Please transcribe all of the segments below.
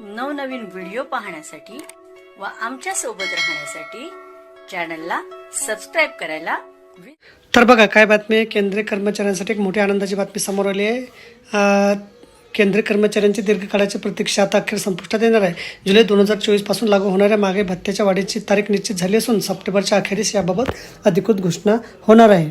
नवनवीन व्हिडिओ पाहण्यासाठी व आमच्यासोबत राहण्यासाठी चॅनलला सबस्क्राईब करायला तर बघा काय बातमी आहे? केंद्रीय कर्मचाऱ्यांसाठी एक मोठी आनंदाची बातमी समोर आली आहे. केंद्रीय कर्मचाऱ्यांची दीर्घकाळाची प्रतीक्षा आता अखेर संपुष्टात येणार आहे. जुलै दोन हजार चोवीसपासून लागू होणाऱ्या मागे भत्त्याच्या वाढीची तारीख निश्चित झाली असून सप्टेंबरच्या अखेरीस याबाबत अधिकृत घोषणा होणार आहे.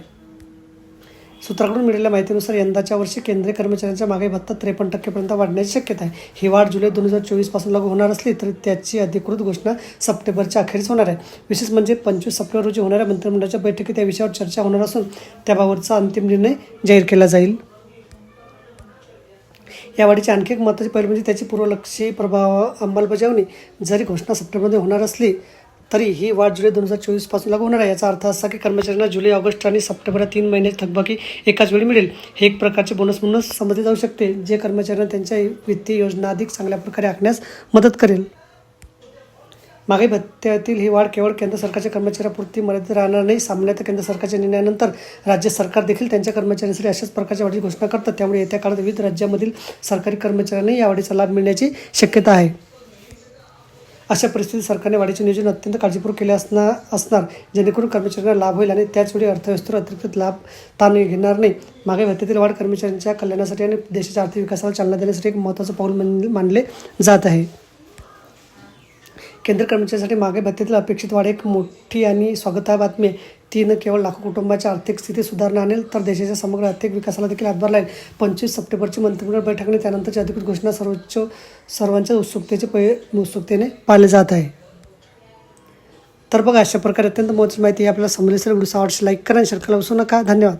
सूत्राकडून मिळालेल्या माहितीनुसार यंदाच्या वर्षी केंद्रीय कर्मचाऱ्यांच्या मागे भत्ता त्रेपन्न टक्केपर्यंत वाढण्याची शक्यता आहे. ही वाढ जुलै दोन हजार चोवीसपासून लागू होणार असली तरी त्याची अधिकृत घोषणा सप्टेंबरच्या अखेरीस होणार आहे. विशेष म्हणजे पंचवीस सप्टेंबर रोजी होणाऱ्या मंत्रिमंडळाच्या बैठकीत या विषयावर चर्चा होणार असून त्याबाबतचा अंतिम निर्णय जाहीर केला जाईल. या वाढीची आणखी एक महत्त्वाची पैलू म्हणजे त्याची पूर्वलक्षी प्रभाव अंमलबजावणी. जरी घोषणा सप्टेंबरमध्ये होणार असली तरी ही वाढ जुलै दोन हजार चोवीसपासून लागू होणार आहे. याचा अर्थ असा की कर्मचाऱ्यांना जुलै ऑगस्ट आणि सप्टेंबर या तीन महिन्याची थकबाकी एकाच वेळी मिळेल. हे एक प्रकारचे बोनस म्हणून समजले जाऊ शकते जे कर्मचाऱ्यांना त्यांच्या वित्तीय योजना अधिक चांगल्या प्रकारे आखण्यास मदत करेल. मागे भत्त्यातील ही वाढ केवळ केंद्र सरकारच्या कर्मचाऱ्यापुरती मर्यादित राहणार नाही. सामान्यतः केंद्र सरकारच्या निर्णयानंतर राज्य सरकार देखील त्यांच्या कर्मचाऱ्यांसाठी अशाच प्रकारच्या वाढीची घोषणा करतात त्यामुळे येत्या काळात विविध राज्यामधील सरकारी कर्मचाऱ्यांना या वाढीचा लाभ मिळण्याची शक्यता आहे. अशा परिस्थितीत सरकारने वाढीचे नियोजन अत्यंत काळजीपूर्वक केले असणार असणार. जेणेकरून कर्मचाऱ्यांना लाभ होईल आणि त्याचवेळी अर्थव्यवस्थेवर अतिरिक्त लाभ ताण घेणार नाही. मागे भत्त्यातील वाढ कर्मचाऱ्यांच्या कल्याणासाठी आणि देशाच्या आर्थिक विकासाला चालना देण्यासाठी एक महत्त्वाचं पाऊल मान- मानले जात आहे. केंद्र कर्मचाऱ्यांसाठी मागे भत्त्यातील अपेक्षित वाढ एक मोठी आणि स्वागता बातमी आहे. ती न केवळ लाखो कुटुंबाच्या आर्थिक स्थिती सुधारणा आणेल तर देशाच्या समग्र आर्थिक विकासाला देखील हातभार लागेल. पंचवीस सप्टेंबरची मंत्रिमंडळ बैठक आणि त्यानंतरची अधिकृत घोषणा सर्वोच्च सर्वांच्या उत्सुकतेचे पै उत्सुकतेने पाळले जात आहे. तर बघा अशा प्रकारे अत्यंत महत्त्वाची माहिती आपल्याला समजली असेल व्हिडिओ आवडशी लाईक करा आणि शेअर करायला विसरू नका. धन्यवाद.